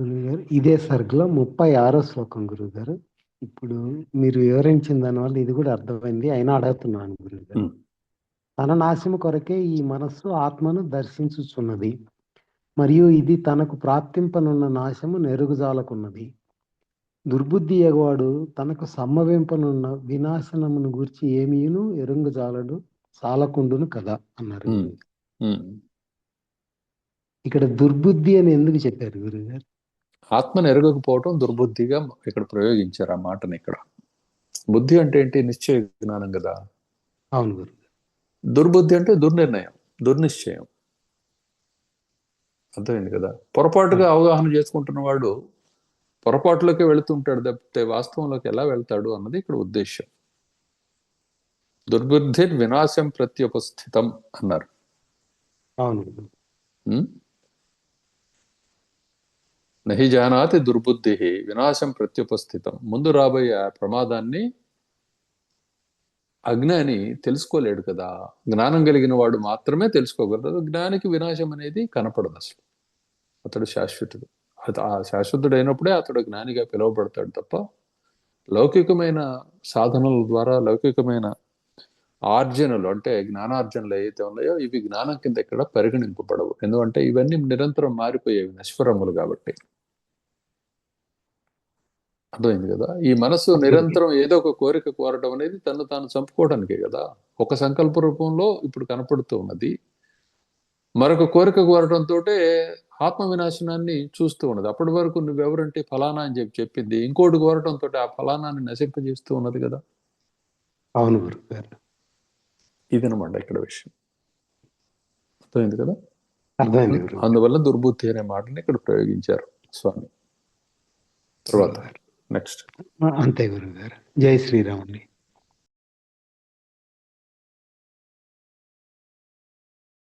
గురువుగారు ఇదే సర్గలో ముప్పై ఆరో శ్లోకం గురువుగారు ఇప్పుడు మీరు వివరించిన దానివల్ల ఇది కూడా అర్థమైంది. అయినా అడుగుతున్నాను గురువుగారు ఉమ్. తన నాశము కొరకే ఈ మనస్సు ఆత్మను దర్శించుచున్నది మరియు ఇది తనకు ప్రాప్తింపనున్న నాశము నెరుగుజాలకున్నది. దుర్బుద్ధి ఎగవాడు తనకు సమ్మవింపనున్న వినాశనమును గూర్చి ఏమీను ఎరుంగజాలడు సాలకుండును కదా అన్నారు. ఇక్కడ దుర్బుద్ధి అని ఎందుకు చెప్పారు గురుగారు? ఆత్మను ఎరగకపోవటం దుర్బుద్ధిగా ఇక్కడ ప్రయోగించారు ఆ మాటని ఇక్కడ. బుద్ధి అంటే ఏంటి? నిశ్చయ జ్ఞానం కదా. అవును గురు. దుర్బుద్ధి అంటే దుర్నిర్ణయం దుర్నిశ్చయం. అర్థమైంది కదా? పొరపాటుగా అవగాహన చేసుకుంటున్న వాడు పొరపాటులోకి వెళుతుంటాడు తప్పితే వాస్తవంలోకి ఎలా వెళ్తాడు అన్నది ఇక్కడ ఉద్దేశం దుర్బుద్ధి వినాశం ప్రత్యుపస్థితం అన్నారు. అవును? నహి జానాతి దుర్బుద్ధి వినాశం ప్రత్యుపస్థితం. ముందు రాబోయే ఆ ప్రమాదాన్ని అజ్ఞాని తెలుసుకోలేడు కదా. జ్ఞానం కలిగిన వాడు మాత్రమే తెలుసుకోగలరు జ్ఞానికి వినాశం అనేది కనపడదు అసలు. అతడు శాశ్వతుడు. అత- ఆ శాశ్వతుడు అయినప్పుడే అతడు జ్ఞానిగా పిలువబడతాడు తప్ప లౌకికమైన సాధనల ద్వారా లౌకికమైన ఆర్జనలు అంటే జ్ఞానార్జనలు ఏవైతే ఉన్నాయో ఇవి జ్ఞానం కింద ఇక్కడ పరిగణింపబడవు. ఎందుకంటే ఇవన్నీ నిరంతరం మారిపోయేవి నశ్వరములు కాబట్టి. అర్థమైంది కదా? ఈ మనసు నిరంతరం ఏదో ఒక కోరిక కోరటం అనేది తను తాను చంపుకోవడానికే కదా? ఒక సంకల్ప రూపంలో ఇప్పుడు కనపడుతూ ఉన్నది. మరొక కోరిక కోరటంతో ఆత్మ వినాశనాన్ని చూస్తూ ఉన్నది. అప్పటి వరకు నువ్వెవరంటే ఫలానా అని చెప్పి చెప్పింది. ఇంకోటి కోరటంతో ఆ ఫలానాన్ని నశింపజేస్తూ ఉన్నది కదా? అవును గారు ఇదనమాట ఇక్కడ విషయం. అర్థమైంది కదా? అర్థమైంది అందువల్ల దుర్బుద్ధి అనే మాటని ఇక్కడ ప్రయోగించారు స్వామి. తర్వాత నెక్స్ట్ అంతే గురువు గారు జై శ్రీరాముని.